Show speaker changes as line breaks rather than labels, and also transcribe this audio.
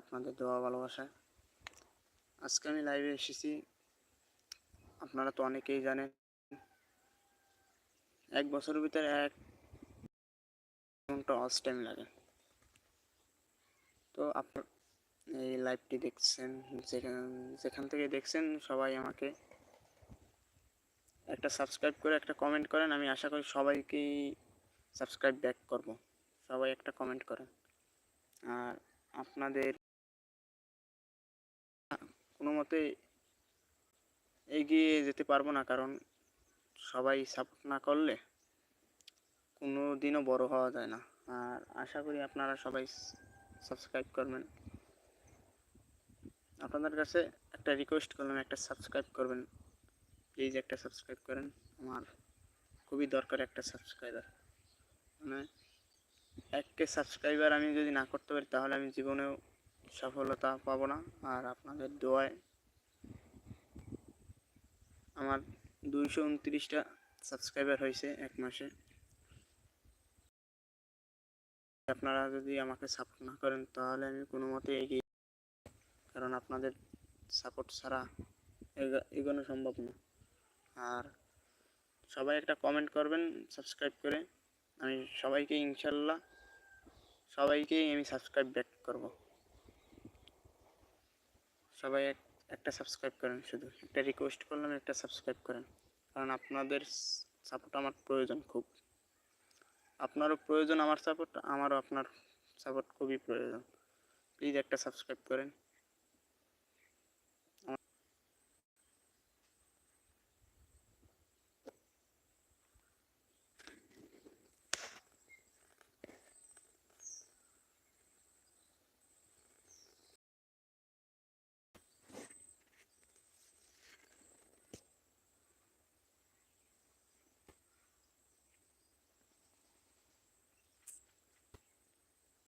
আপনাদের দোয়া ভালোবাসায় আজকে আমি লাইভে এসেছি। আপনারা তো অনেকেই জানেন, এক বছরের ভিতরে এক ঘণ্টা অস টাইম লাগে। তো আপনার এই লাইভটি দেখছেন, যেখান যেখান থেকে দেখছেন, সবাই আমাকে একটা সাবস্ক্রাইব করে, একটা কমেন্ট করেন। আমি আশা করি সবাইকেই সাবস্ক্রাইব ব্যাক করব। সবাই একটা কমেন্ট করেন। আর আপনাদের কোনো মতে এগিয়ে যেতে পারব না, কারণ সবাই সাপোর্ট না করলে কোনো দিনও বড় হওয়া যায় না। আর আশা করি আপনারা সবাই সাবস্ক্রাইব করবেন। আপনাদের কাছে একটা রিকোয়েস্ট করলাম, একটা সাবস্ক্রাইব করবেন। প্লিজ একটা সাবস্ক্রাইব করেন, আমার খুবই দরকার একটা সাবস্ক্রাইবার মানে এককে সাবস্ক্রাইবার আমি যদি না করতে পারি, তাহলে আমি জীবনেও সফলতা পাবো না। আর আপনাদের দোয়ায় আমার দুইশো উনত্রিশটা সাবস্ক্রাইবার হয়েছে এক মাসে। আপনারা যদি আমাকে সাপোর্ট না করেন, তাহলে আমি কোনো মতে এগিয়ে কারণ আপনাদের সাপোর্ট ছাড়া এগো- এগোনো সম্ভব না। আর সবাই একটা কমেন্ট করবেন সাবস্ক্রাইব করে। আমি সবাইকে ইনশাল্লাহ, সবাইকেই আমি সাবস্ক্রাইব ব্যাক করব। সবাই এক- একটা সাবস্ক্রাইব করেন শুধু। একটা রিকোয়েস্ট করলাম, একটা সাবস্ক্রাইব করেন। কারণ আপনাদের সাপোর্ট আমার প্রয়োজন খুব। আপনারও প্রয়োজন আমার সাপোর্ট আমারও আপনার সাপোর্ট খুবই প্রয়োজন। প্লিজ একটা সাবস্ক্রাইব করেন।